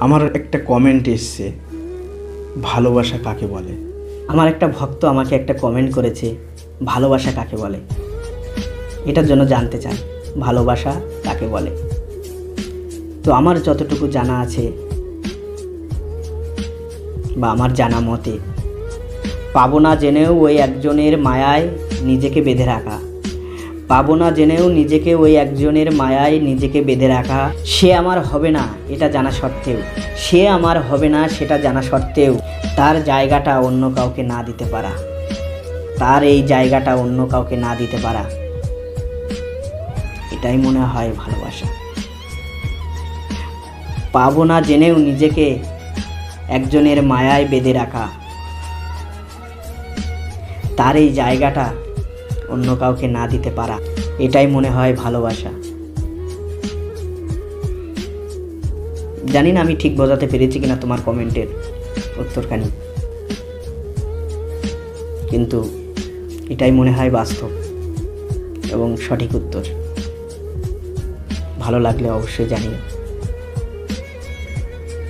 আমার একটা কমেন্ট এসছে, ভালোবাসা কাকে বলে? আমার একটা ভক্ত আমাকে একটা কমেন্ট করেছে, ভালোবাসা কাকে বলে? এটার জন্য জানতে চান ভালোবাসা কাকে বলে? তো আমার যতটুকু জানা আছে, বা আমার জানা মতে, পাবো না জেনেও ওই একজনের মায়ায় নিজেকে বেঁধে রাখা। পাবো না জেনেও নিজেকে ওই একজনের মায়ায় নিজেকে বেঁধে রাখা, সে আমার হবে না, এটা জানা সত্ত্বেও। সে আমার হবে না, সেটা জানা সত্ত্বেও তার জায়গাটা অন্য কাউকে না দিতে পারা। তার এই জায়গাটা অন্য কাউকে না দিতে পারা। এটাই মনে হয় ভালোবাসা। পাবো না জেনেও নিজেকে একজনের মায়ায় বেঁধে রাখা। তার এই জায়গাটা অন্য কাউকে না দিতে পারা। এটাই মনে হয় ভালোবাসা। জানি না আমি ঠিক বোঝাতে পেরেছি কিনা তোমার কমেন্টের উত্তরখানি। কিন্তু এটাই মনে হয় বাস্তব এবং সঠিক উত্তর। ভালো লাগলে অবশ্যই জানিও।